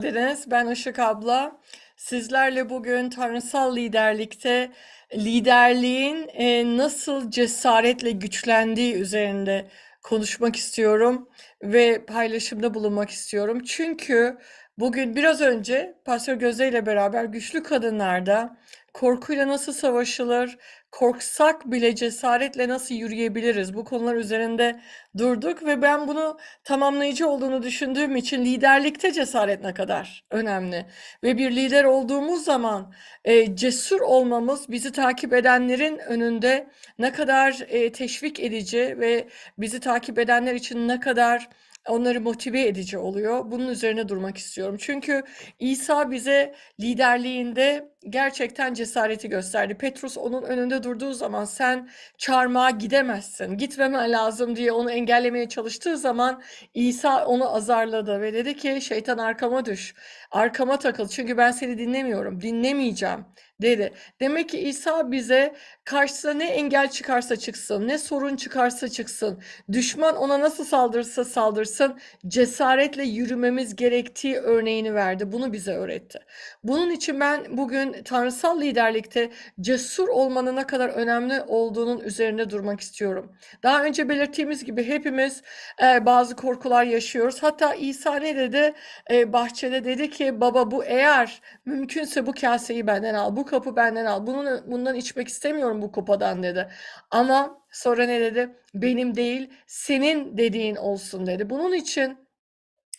geldiniz. Ben Işık abla. Sizlerle bugün tanrısal liderlikte liderliğin e, nasıl cesaretle güçlendiği üzerinde konuşmak istiyorum ve paylaşımda bulunmak istiyorum. Çünkü bugün biraz önce Pastor Gözde ile beraber güçlü kadınlarda korkuyla nasıl savaşılır, korksak bile cesaretle nasıl yürüyebiliriz bu konular üzerinde durduk ve ben bunu tamamlayıcı olduğunu düşündüğüm için liderlikte cesaret ne kadar önemli ve bir lider olduğumuz zaman e, cesur olmamız bizi takip edenlerin önünde ne kadar e, teşvik edici ve bizi takip edenler için ne kadar onları motive edici oluyor. Bunun üzerine durmak istiyorum. Çünkü İsa bize liderliğinde gerçekten cesareti gösterdi. Petrus onun önünde durduğu zaman sen çarmıha gidemezsin, gitmemen lazım diye onu engellemeye çalıştığı zaman İsa onu azarladı ve dedi ki şeytan arkama düş, arkama takıl. Çünkü ben seni dinlemiyorum, dinlemeyeceğim dedi. Demek ki İsa bize karşısına ne engel çıkarsa çıksın, ne sorun çıkarsa çıksın, düşman ona nasıl saldırırsa saldırsın, cesaretle yürümemiz gerektiği örneğini verdi. Bunu bize öğretti. Bunun için ben bugün tanrısal liderlikte cesur olmanın ne kadar önemli olduğunun üzerine durmak istiyorum. Daha önce belirttiğimiz gibi hepimiz e, bazı korkular yaşıyoruz. Hatta İsa ne dedi? E, bahçede dedi ki baba bu eğer mümkünse bu kaseyi benden al, bu kapı benden al. Bunun, bundan içmek istemiyorum bu kupadan dedi. Ama sonra ne dedi? Benim değil, senin dediğin olsun dedi. Bunun için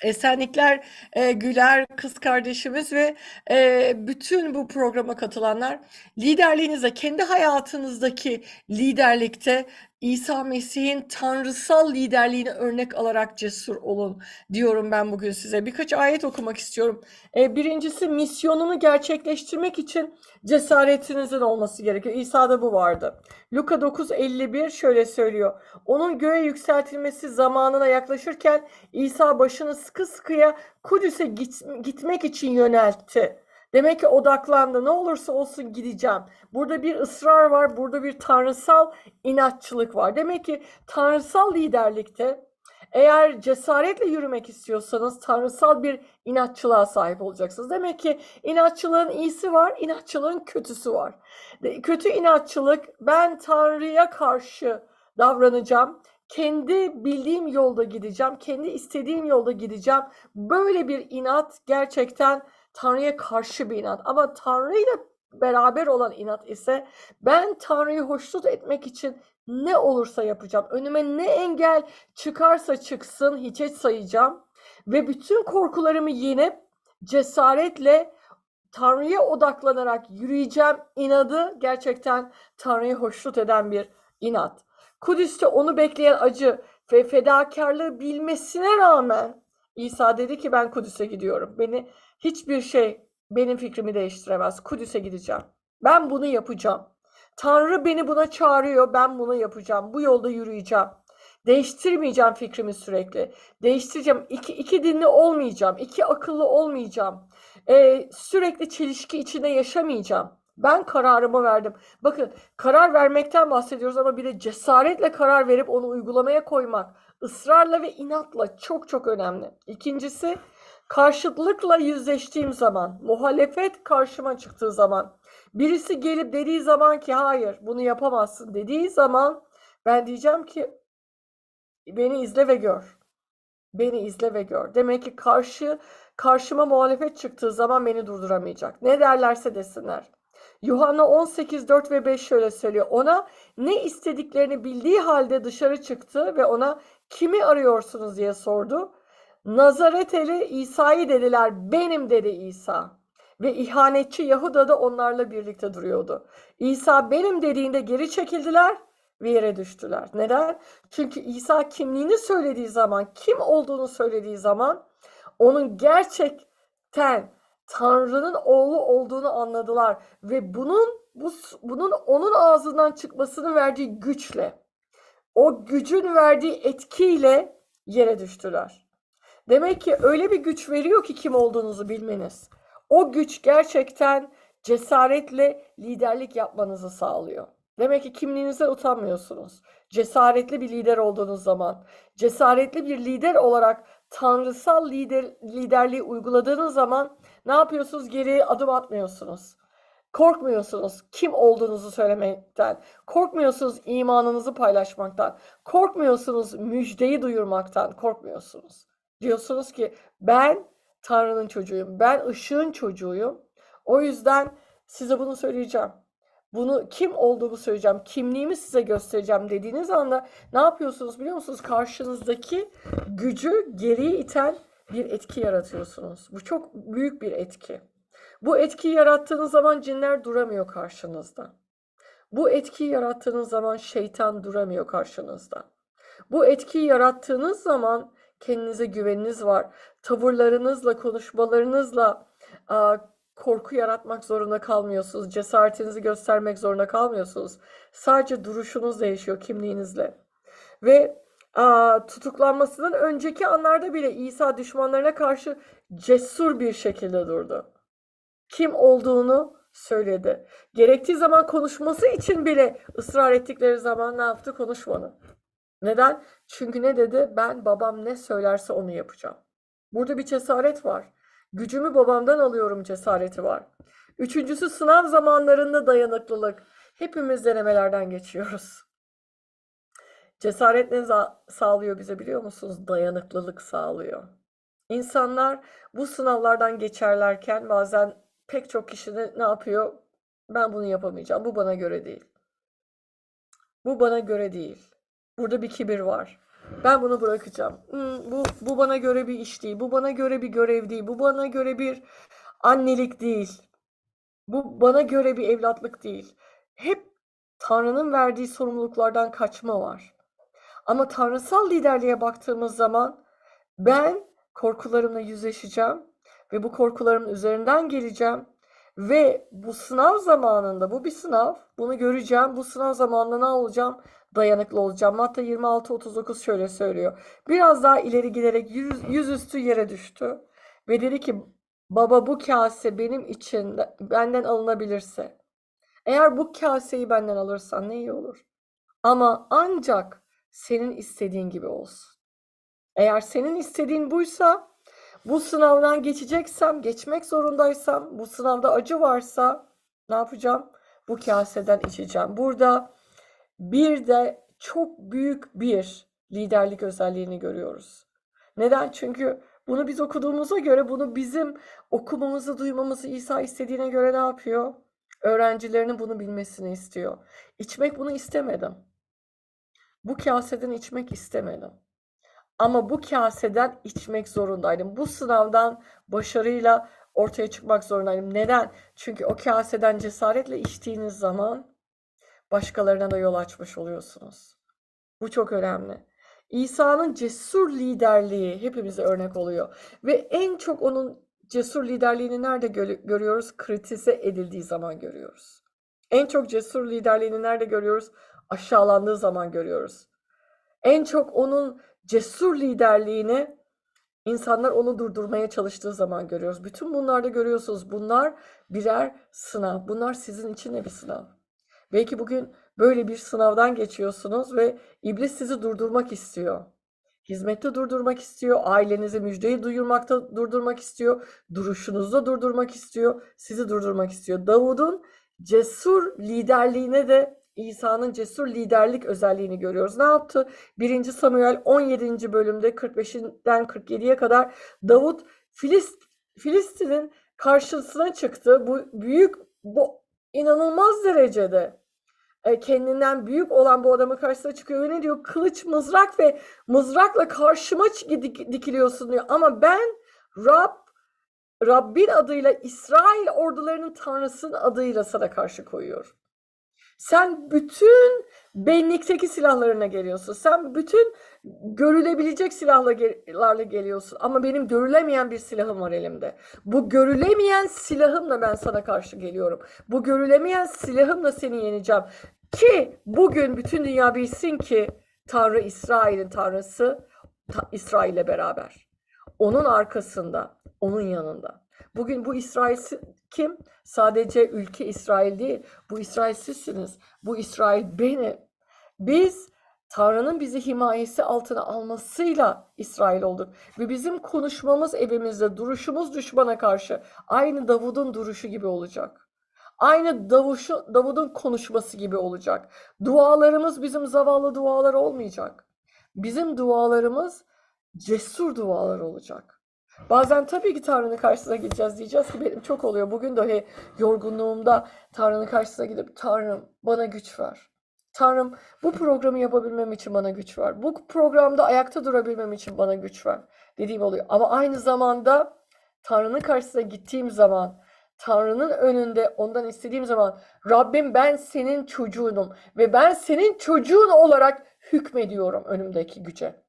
Esenlikler e, Güler kız kardeşimiz ve e, bütün bu programa katılanlar liderliğinizde kendi hayatınızdaki liderlikte İsa Mesih'in tanrısal liderliğini örnek alarak cesur olun diyorum ben bugün size. Birkaç ayet okumak istiyorum. E, birincisi misyonunu gerçekleştirmek için cesaretinizin olması gerekiyor. İsa'da bu vardı. Luka 9.51 şöyle söylüyor. Onun göğe yükseltilmesi zamanına yaklaşırken İsa başını sıkı sıkıya Kudüs'e git, gitmek için yöneltti. Demek ki odaklandı. Ne olursa olsun gideceğim. Burada bir ısrar var. Burada bir tanrısal inatçılık var. Demek ki tanrısal liderlikte eğer cesaretle yürümek istiyorsanız tanrısal bir inatçılığa sahip olacaksınız. Demek ki inatçılığın iyisi var, inatçılığın kötüsü var. Kötü inatçılık ben Tanrı'ya karşı davranacağım. Kendi bildiğim yolda gideceğim, kendi istediğim yolda gideceğim. Böyle bir inat gerçekten Tanrı'ya karşı bir inat. Ama Tanrı ile beraber olan inat ise ben Tanrı'yı hoşnut etmek için ne olursa yapacağım. Önüme ne engel çıkarsa çıksın hiçe sayacağım. Ve bütün korkularımı yenip cesaretle Tanrı'ya odaklanarak yürüyeceğim inadı gerçekten Tanrı'yı hoşnut eden bir inat. Kudüs'te onu bekleyen acı ve fedakarlığı bilmesine rağmen İsa dedi ki ben Kudüs'e gidiyorum. Beni hiçbir şey benim fikrimi değiştiremez. Kudüs'e gideceğim. Ben bunu yapacağım. Tanrı beni buna çağırıyor. Ben bunu yapacağım. Bu yolda yürüyeceğim. Değiştirmeyeceğim fikrimi sürekli. Değiştireceğim. İki, iki dinli olmayacağım. iki akıllı olmayacağım. Ee, sürekli çelişki içinde yaşamayacağım. Ben kararımı verdim. Bakın karar vermekten bahsediyoruz ama bir de cesaretle karar verip onu uygulamaya koymak ısrarla ve inatla çok çok önemli. İkincisi karşıtlıkla yüzleştiğim zaman, muhalefet karşıma çıktığı zaman, birisi gelip dediği zaman ki hayır bunu yapamazsın dediği zaman ben diyeceğim ki beni izle ve gör. Beni izle ve gör. Demek ki karşı karşıma muhalefet çıktığı zaman beni durduramayacak. Ne derlerse desinler. Yuhanna 18, 4 ve 5 şöyle söylüyor. Ona ne istediklerini bildiği halde dışarı çıktı ve ona kimi arıyorsunuz diye sordu. Nazareteli İsa'yı dediler. Benim dedi İsa. Ve ihanetçi Yahuda da onlarla birlikte duruyordu. İsa benim dediğinde geri çekildiler ve yere düştüler. Neden? Çünkü İsa kimliğini söylediği zaman, kim olduğunu söylediği zaman onun gerçekten Tanrı'nın oğlu olduğunu anladılar ve bunun bu, bunun onun ağzından çıkmasını verdiği güçle, o gücün verdiği etkiyle yere düştüler. Demek ki öyle bir güç veriyor ki kim olduğunuzu bilmeniz. O güç gerçekten cesaretle liderlik yapmanızı sağlıyor. Demek ki kimliğinize utanmıyorsunuz. Cesaretli bir lider olduğunuz zaman, cesaretli bir lider olarak tanrısal lider, liderliği uyguladığınız zaman ne yapıyorsunuz? Geriye adım atmıyorsunuz. Korkmuyorsunuz kim olduğunuzu söylemekten. Korkmuyorsunuz imanınızı paylaşmaktan. Korkmuyorsunuz müjdeyi duyurmaktan. Korkmuyorsunuz. Diyorsunuz ki ben Tanrı'nın çocuğuyum. Ben ışığın çocuğuyum. O yüzden size bunu söyleyeceğim. Bunu kim olduğumu söyleyeceğim. Kimliğimi size göstereceğim dediğiniz anda ne yapıyorsunuz biliyor musunuz? Karşınızdaki gücü geriye iten bir etki yaratıyorsunuz. Bu çok büyük bir etki. Bu etkiyi yarattığınız zaman cinler duramıyor karşınızda. Bu etkiyi yarattığınız zaman şeytan duramıyor karşınızda. Bu etkiyi yarattığınız zaman kendinize güveniniz var. Tavırlarınızla, konuşmalarınızla aa, korku yaratmak zorunda kalmıyorsunuz. Cesaretinizi göstermek zorunda kalmıyorsunuz. Sadece duruşunuz değişiyor kimliğinizle. Ve aa, tutuklanmasının önceki anlarda bile İsa düşmanlarına karşı cesur bir şekilde durdu. Kim olduğunu söyledi. Gerektiği zaman konuşması için bile ısrar ettikleri zaman ne yaptı? Konuşmadı. Neden? Çünkü ne dedi? Ben babam ne söylerse onu yapacağım. Burada bir cesaret var. Gücümü babamdan alıyorum cesareti var. Üçüncüsü sınav zamanlarında dayanıklılık. Hepimiz denemelerden geçiyoruz. Cesaret ne sağlıyor bize biliyor musunuz? Dayanıklılık sağlıyor. İnsanlar bu sınavlardan geçerlerken bazen pek çok kişi de ne yapıyor? Ben bunu yapamayacağım. Bu bana göre değil. Bu bana göre değil. Burada bir kibir var. Ben bunu bırakacağım. Hmm, bu bu bana göre bir iş değil. Bu bana göre bir görev değil. Bu bana göre bir annelik değil. Bu bana göre bir evlatlık değil. Hep Tanrı'nın verdiği sorumluluklardan kaçma var. Ama tanrısal liderliğe baktığımız zaman ben korkularımla yüzleşeceğim ve bu korkularımın üzerinden geleceğim ve bu sınav zamanında bu bir sınav. Bunu göreceğim. Bu sınav zamanında ne olacağım? Dayanıklı olacağım. Matta 26-39 şöyle söylüyor. Biraz daha ileri giderek yüz, yüzüstü yere düştü. Ve dedi ki baba bu kase benim için benden alınabilirse. Eğer bu kaseyi benden alırsan ne iyi olur. Ama ancak senin istediğin gibi olsun. Eğer senin istediğin buysa, bu sınavdan geçeceksem, geçmek zorundaysam, bu sınavda acı varsa ne yapacağım? Bu kaseden içeceğim. Burada bir de çok büyük bir liderlik özelliğini görüyoruz. Neden? Çünkü bunu biz okuduğumuza göre, bunu bizim okumamızı, duymamızı İsa istediğine göre ne yapıyor? Öğrencilerinin bunu bilmesini istiyor. İçmek bunu istemedim. Bu kaseden içmek istemedim. Ama bu kaseden içmek zorundaydım. Bu sınavdan başarıyla ortaya çıkmak zorundaydım. Neden? Çünkü o kaseden cesaretle içtiğiniz zaman başkalarına da yol açmış oluyorsunuz. Bu çok önemli. İsa'nın cesur liderliği hepimize örnek oluyor. Ve en çok onun cesur liderliğini nerede gö- görüyoruz? Kritize edildiği zaman görüyoruz. En çok cesur liderliğini nerede görüyoruz? Aşağılandığı zaman görüyoruz. En çok onun cesur liderliğini insanlar onu durdurmaya çalıştığı zaman görüyoruz. Bütün bunlarda görüyorsunuz. Bunlar birer sınav. Bunlar sizin için de bir sınav. Belki bugün böyle bir sınavdan geçiyorsunuz ve iblis sizi durdurmak istiyor. Hizmette durdurmak istiyor, ailenizi müjdeyi duyurmakta durdurmak istiyor, duruşunuzda durdurmak istiyor, sizi durdurmak istiyor. Davud'un cesur liderliğine de İsa'nın cesur liderlik özelliğini görüyoruz. Ne yaptı? 1. Samuel 17. bölümde 45'den 47'ye kadar Davut Filist, Filistin'in karşısına çıktı. Bu büyük, bu inanılmaz derecede kendinden büyük olan bu adamın karşısına çıkıyor ve ne diyor? Kılıç, mızrak ve mızrakla karşıma dik- dikiliyorsun diyor. Ama ben Rab, Rabbin adıyla İsrail ordularının Tanrısının adıyla sana karşı koyuyorum. Sen bütün benlikteki silahlarına geliyorsun. Sen bütün görülebilecek silahlarla geliyorsun. Ama benim görülemeyen bir silahım var elimde. Bu görülemeyen silahımla ben sana karşı geliyorum. Bu görülemeyen silahımla seni yeneceğim. Ki bugün bütün dünya bilsin ki Tanrı İsrail'in Tanrısı ta- İsrail'le beraber. Onun arkasında, onun yanında. Bugün bu İsrail kim? Sadece ülke İsrail değil. Bu İsrail sizsiniz. Bu İsrail benim. Biz Tanrı'nın bizi himayesi altına almasıyla İsrail olduk. Ve bizim konuşmamız evimizde, duruşumuz düşmana karşı aynı Davud'un duruşu gibi olacak. Aynı Davuşu, Davud'un konuşması gibi olacak. Dualarımız bizim zavallı dualar olmayacak. Bizim dualarımız cesur dualar olacak. Bazen tabii ki Tanrı'nın karşısına gideceğiz. Diyeceğiz ki benim çok oluyor. Bugün dahi yorgunluğumda Tanrı'nın karşısına gidip Tanrım bana güç ver. Tanrım bu programı yapabilmem için bana güç ver. Bu programda ayakta durabilmem için bana güç ver dediğim oluyor. Ama aynı zamanda Tanrı'nın karşısına gittiğim zaman, Tanrı'nın önünde ondan istediğim zaman Rabbim ben senin çocuğunum ve ben senin çocuğun olarak hükmediyorum önümdeki güce.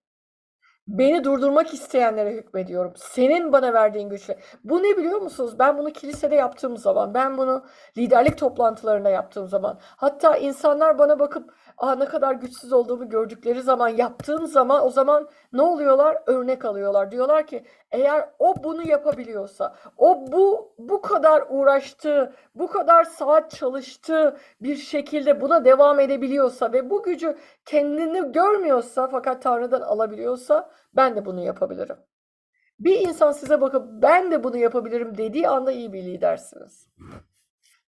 Beni durdurmak isteyenlere hükmediyorum. Senin bana verdiğin güçle. Bu ne biliyor musunuz? Ben bunu kilisede yaptığım zaman, ben bunu liderlik toplantılarında yaptığım zaman, hatta insanlar bana bakıp Aa, ne kadar güçsüz olduğumu gördükleri zaman, yaptığım zaman o zaman ne oluyorlar? Örnek alıyorlar. Diyorlar ki eğer o bunu yapabiliyorsa, o bu bu kadar uğraştığı, bu kadar saat çalıştığı bir şekilde buna devam edebiliyorsa ve bu gücü kendini görmüyorsa fakat Tanrı'dan alabiliyorsa ben de bunu yapabilirim. Bir insan size bakıp ben de bunu yapabilirim dediği anda iyi bir lidersiniz.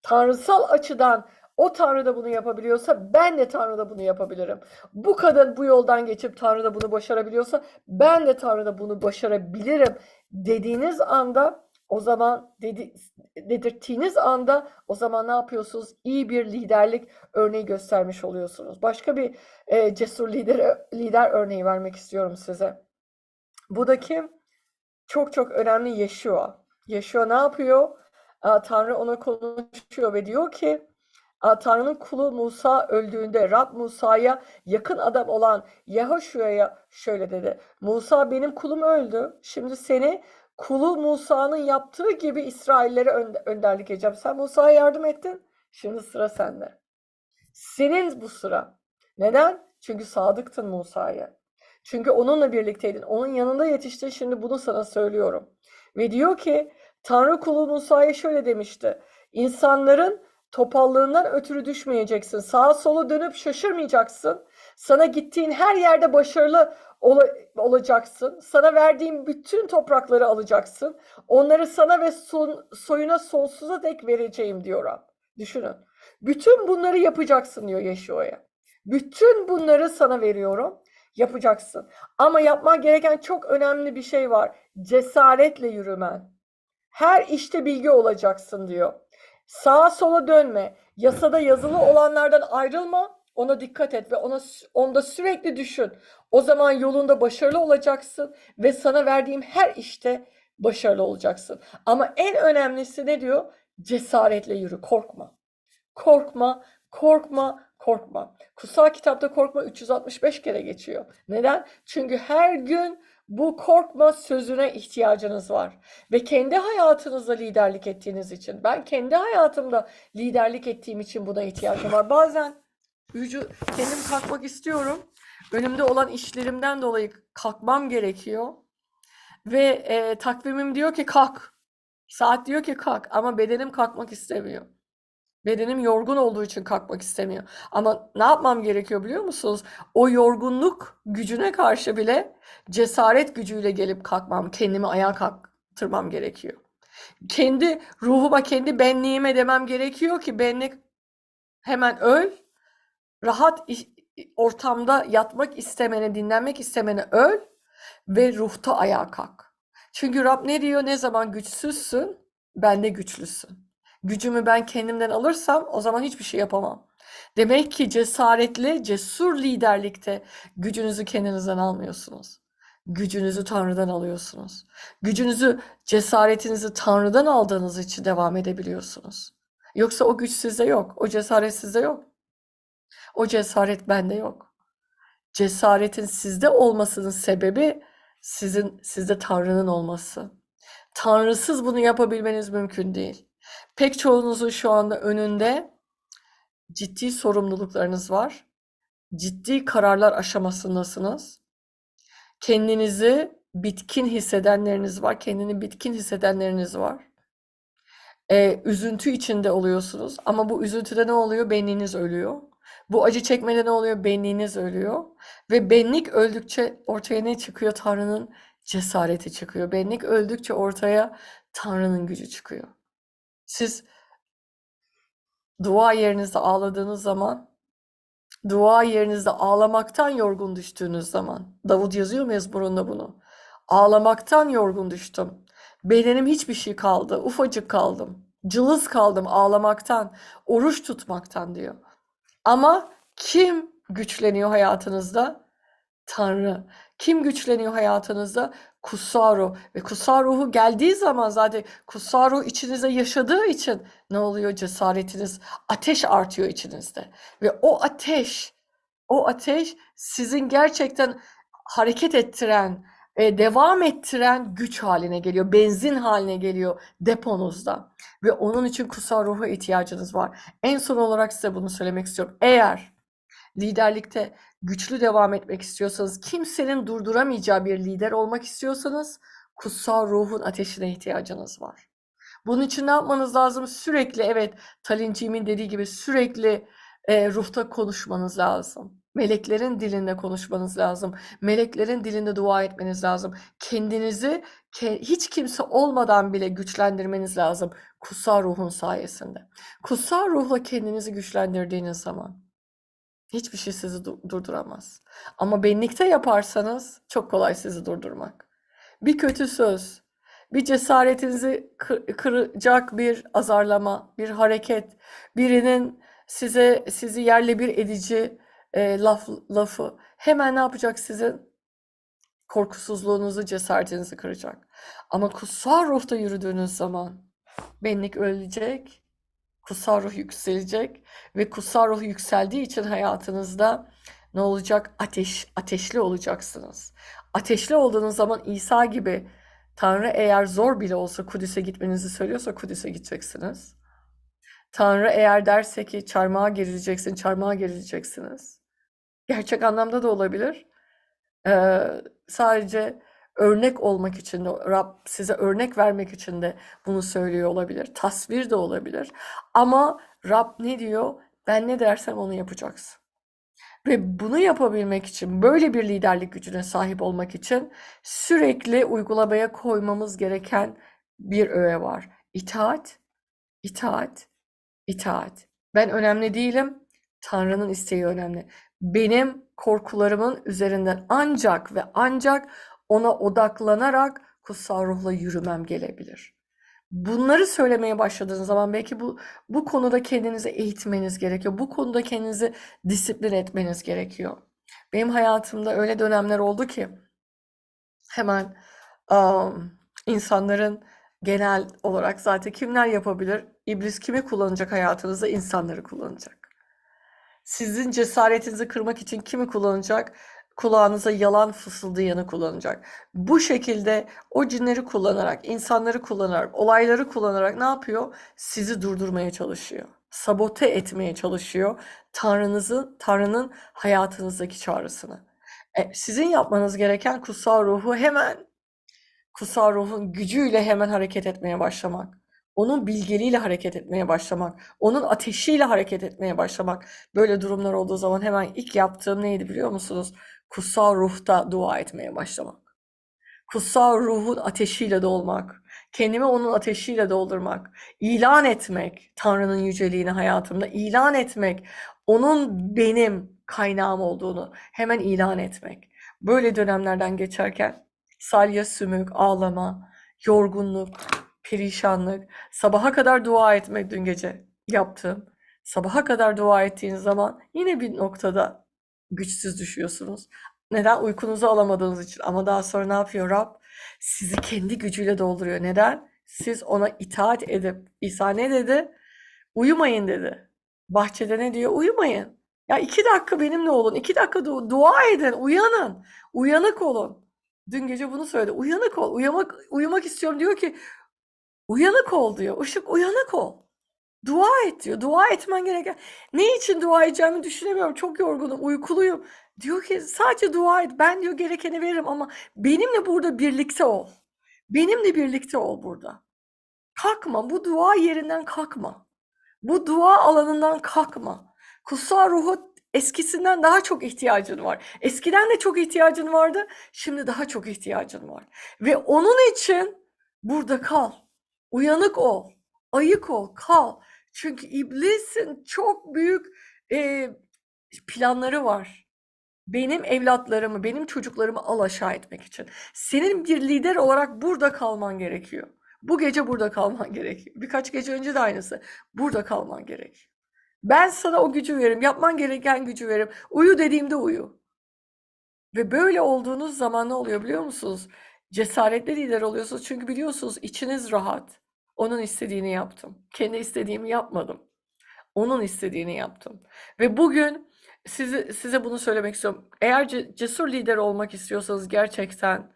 Tanrısal açıdan o Tanrı da bunu yapabiliyorsa ben de Tanrı da bunu yapabilirim. Bu kadın bu yoldan geçip Tanrı da bunu başarabiliyorsa ben de Tanrı da bunu başarabilirim dediğiniz anda o zaman dedi, dedirttiğiniz anda o zaman ne yapıyorsunuz? İyi bir liderlik örneği göstermiş oluyorsunuz. Başka bir e, cesur lider lider örneği vermek istiyorum size. Bu da kim? Çok çok önemli Yeshua. Yeshua ne yapıyor? Aa, Tanrı ona konuşuyor ve diyor ki Tanrı'nın kulu Musa öldüğünde Rab Musa'ya yakın adam olan Yehoshua'ya şöyle dedi. Musa benim kulum öldü. Şimdi seni kulu Musa'nın yaptığı gibi İsraillere ön- önderlik edeceğim. Sen Musa'ya yardım ettin. Şimdi sıra sende. Senin bu sıra. Neden? Çünkü sadıktın Musa'ya. Çünkü onunla birlikteydin. Onun yanında yetiştin. Şimdi bunu sana söylüyorum. Ve diyor ki Tanrı kulu Musa'ya şöyle demişti. İnsanların topallığından ötürü düşmeyeceksin. Sağa sola dönüp şaşırmayacaksın. Sana gittiğin her yerde başarılı ola- olacaksın. Sana verdiğim bütün toprakları alacaksın. Onları sana ve son- soyuna sonsuza dek vereceğim diyor Rab. Düşünün. Bütün bunları yapacaksın diyor Yeşua'ya. Bütün bunları sana veriyorum. Yapacaksın. Ama yapman gereken çok önemli bir şey var. Cesaretle yürümen. Her işte bilgi olacaksın diyor. Sağa sola dönme. Yasada yazılı olanlardan ayrılma. Ona dikkat et ve ona onda sürekli düşün. O zaman yolunda başarılı olacaksın ve sana verdiğim her işte başarılı olacaksın. Ama en önemlisi ne diyor? Cesaretle yürü, korkma. Korkma, korkma, korkma. Kutsal kitapta korkma 365 kere geçiyor. Neden? Çünkü her gün bu korkma sözüne ihtiyacınız var. Ve kendi hayatınızda liderlik ettiğiniz için, ben kendi hayatımda liderlik ettiğim için buna ihtiyacım var. Bazen vücut, kendim kalkmak istiyorum. Önümde olan işlerimden dolayı kalkmam gerekiyor. Ve e, takvimim diyor ki kalk. Saat diyor ki kalk ama bedenim kalkmak istemiyor. Bedenim yorgun olduğu için kalkmak istemiyor. Ama ne yapmam gerekiyor biliyor musunuz? O yorgunluk gücüne karşı bile cesaret gücüyle gelip kalkmam, kendimi ayağa kalktırmam gerekiyor. Kendi ruhuma, kendi benliğime demem gerekiyor ki benlik hemen öl, rahat ortamda yatmak istemene, dinlenmek istemene öl ve ruhta ayağa kalk. Çünkü Rab ne diyor? Ne zaman güçsüzsün, ben de güçlüsün. Gücümü ben kendimden alırsam o zaman hiçbir şey yapamam. Demek ki cesaretli, cesur liderlikte gücünüzü kendinizden almıyorsunuz. Gücünüzü Tanrı'dan alıyorsunuz. Gücünüzü, cesaretinizi Tanrı'dan aldığınız için devam edebiliyorsunuz. Yoksa o güç sizde yok, o cesaret sizde yok. O cesaret bende yok. Cesaretin sizde olmasının sebebi sizin sizde Tanrı'nın olması. Tanrısız bunu yapabilmeniz mümkün değil. Pek çoğunuzun şu anda önünde ciddi sorumluluklarınız var. Ciddi kararlar aşamasındasınız. Kendinizi bitkin hissedenleriniz var. Kendini bitkin hissedenleriniz var. Ee, üzüntü içinde oluyorsunuz. Ama bu üzüntüde ne oluyor? Beyniniz ölüyor. Bu acı çekmede ne oluyor? Benliğiniz ölüyor. Ve benlik öldükçe ortaya ne çıkıyor? Tanrı'nın cesareti çıkıyor. Benlik öldükçe ortaya Tanrı'nın gücü çıkıyor. Siz dua yerinizde ağladığınız zaman, dua yerinizde ağlamaktan yorgun düştüğünüz zaman, Davut yazıyor mezmurunda bunu. Ağlamaktan yorgun düştüm. Bedenim hiçbir şey kaldı. Ufacık kaldım. Cılız kaldım ağlamaktan, oruç tutmaktan diyor. Ama kim güçleniyor hayatınızda? Tanrı. Kim güçleniyor hayatınızda? Kutsal ruh. Ve kutsal ruhu geldiği zaman zaten kutsal ruh içinizde yaşadığı için ne oluyor? Cesaretiniz, ateş artıyor içinizde. Ve o ateş, o ateş sizin gerçekten hareket ettiren, e, devam ettiren güç haline geliyor. Benzin haline geliyor deponuzda. Ve onun için kutsal ruha ihtiyacınız var. En son olarak size bunu söylemek istiyorum. Eğer liderlikte güçlü devam etmek istiyorsanız, kimsenin durduramayacağı bir lider olmak istiyorsanız kutsal ruhun ateşine ihtiyacınız var. Bunun için ne yapmanız lazım? Sürekli evet Talinciğimin dediği gibi sürekli e, ruhta konuşmanız lazım. Meleklerin dilinde konuşmanız lazım. Meleklerin dilinde dua etmeniz lazım. Kendinizi ke- hiç kimse olmadan bile güçlendirmeniz lazım kutsal ruhun sayesinde. Kutsal ruhla kendinizi güçlendirdiğiniz zaman hiçbir şey sizi du- durduramaz. Ama benlikte yaparsanız çok kolay sizi durdurmak. Bir kötü söz, bir cesaretinizi kır- kıracak bir azarlama, bir hareket, birinin size sizi yerle bir edici e, laf lafı hemen ne yapacak sizin? Korkusuzluğunuzu, cesaretinizi kıracak. Ama kutsal ruhta yürüdüğünüz zaman benlik ölecek, kutsal ruh yükselecek ve kutsal ruh yükseldiği için hayatınızda ne olacak? Ateş, ateşli olacaksınız. Ateşli olduğunuz zaman İsa gibi Tanrı eğer zor bile olsa Kudüs'e gitmenizi söylüyorsa Kudüs'e gideceksiniz. Tanrı eğer derse ki çarmıha gerileceksin, çarmıha gerileceksiniz. Gerçek anlamda da olabilir. Ee, sadece örnek olmak için de Rab size örnek vermek için de bunu söylüyor olabilir. Tasvir de olabilir. Ama Rab ne diyor? Ben ne dersem onu yapacaksın. Ve bunu yapabilmek için, böyle bir liderlik gücüne sahip olmak için sürekli uygulamaya koymamız gereken bir öğe var. İtaat, itaat, itaat. Ben önemli değilim. Tanrı'nın isteği önemli. Benim korkularımın üzerinden ancak ve ancak ona odaklanarak kutsal ruhla yürümem gelebilir. Bunları söylemeye başladığınız zaman belki bu bu konuda kendinizi eğitmeniz gerekiyor. Bu konuda kendinizi disiplin etmeniz gerekiyor. Benim hayatımda öyle dönemler oldu ki hemen um, insanların genel olarak zaten kimler yapabilir? İblis kimi kullanacak hayatınızda? İnsanları kullanacak. Sizin cesaretinizi kırmak için kimi kullanacak? Kulağınıza yalan fısıldayanı kullanacak. Bu şekilde o cinleri kullanarak, insanları kullanarak, olayları kullanarak ne yapıyor? Sizi durdurmaya çalışıyor. Sabote etmeye çalışıyor. Tanrınızı, Tanrı'nın hayatınızdaki çağrısını. E, sizin yapmanız gereken kutsal ruhu hemen, kutsal ruhun gücüyle hemen hareket etmeye başlamak. Onun bilgeliğiyle hareket etmeye başlamak. Onun ateşiyle hareket etmeye başlamak. Böyle durumlar olduğu zaman hemen ilk yaptığım neydi biliyor musunuz? Kutsal ruhta dua etmeye başlamak. Kutsal ruhun ateşiyle dolmak. Kendimi onun ateşiyle doldurmak. ilan etmek Tanrı'nın yüceliğini hayatımda. ilan etmek. Onun benim kaynağım olduğunu hemen ilan etmek. Böyle dönemlerden geçerken salya sümük, ağlama, yorgunluk, perişanlık, sabaha kadar dua etmek dün gece yaptım. Sabaha kadar dua ettiğiniz zaman yine bir noktada güçsüz düşüyorsunuz. Neden? Uykunuzu alamadığınız için. Ama daha sonra ne yapıyor Rab? Sizi kendi gücüyle dolduruyor. Neden? Siz ona itaat edip, İsa ne dedi? Uyumayın dedi. Bahçede ne diyor? Uyumayın. Ya iki dakika benimle olun. iki dakika du- dua edin. Uyanın. Uyanık olun. Dün gece bunu söyledi. Uyanık ol. Uyumak, uyumak istiyorum diyor ki Uyanık ol diyor. Işık uyanık ol. Dua et diyor. Dua etmen gereken. Ne için dua edeceğimi düşünemiyorum. Çok yorgunum, uykuluyum. Diyor ki sadece dua et. Ben diyor gerekeni veririm ama benimle burada birlikte ol. Benimle birlikte ol burada. Kalkma. Bu dua yerinden kalkma. Bu dua alanından kalkma. Kutsal ruhu eskisinden daha çok ihtiyacın var. Eskiden de çok ihtiyacın vardı, şimdi daha çok ihtiyacın var. Ve onun için burada kal. Uyanık ol. Ayık ol, kal. Çünkü iblisin çok büyük e, planları var. Benim evlatlarımı, benim çocuklarımı alaşağı etmek için. Senin bir lider olarak burada kalman gerekiyor. Bu gece burada kalman gerekiyor. Birkaç gece önce de aynısı. Burada kalman gerekiyor. Ben sana o gücü veririm. Yapman gereken gücü veririm. Uyu dediğimde uyu. Ve böyle olduğunuz zaman ne oluyor biliyor musunuz? Cesaretli lider oluyorsunuz. Çünkü biliyorsunuz içiniz rahat. Onun istediğini yaptım. Kendi istediğimi yapmadım. Onun istediğini yaptım. Ve bugün size, size bunu söylemek istiyorum. Eğer ce- cesur lider olmak istiyorsanız gerçekten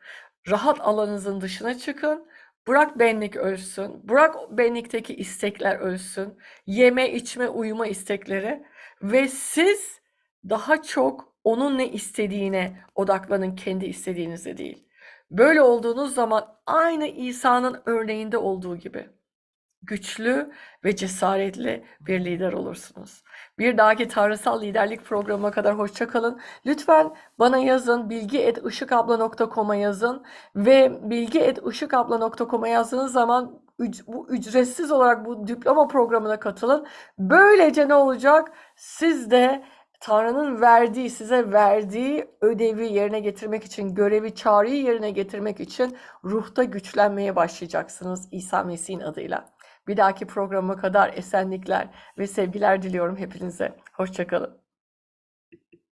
rahat alanınızın dışına çıkın. Bırak benlik ölsün. Bırak benlikteki istekler ölsün. Yeme, içme, uyuma istekleri. Ve siz daha çok onun ne istediğine odaklanın, kendi istediğinize değil. Böyle olduğunuz zaman aynı İsa'nın örneğinde olduğu gibi güçlü ve cesaretli bir lider olursunuz. Bir dahaki tanrısal liderlik programına kadar hoşça kalın. Lütfen bana yazın bilgi@işıkabla.com'a yazın ve bilgi@işıkabla.com'a yazdığınız zaman bu ücretsiz olarak bu diploma programına katılın. Böylece ne olacak? Siz de Tanrı'nın verdiği, size verdiği ödevi yerine getirmek için, görevi, çağrıyı yerine getirmek için ruhta güçlenmeye başlayacaksınız İsa Mesih'in adıyla. Bir dahaki programa kadar esenlikler ve sevgiler diliyorum hepinize. Hoşçakalın.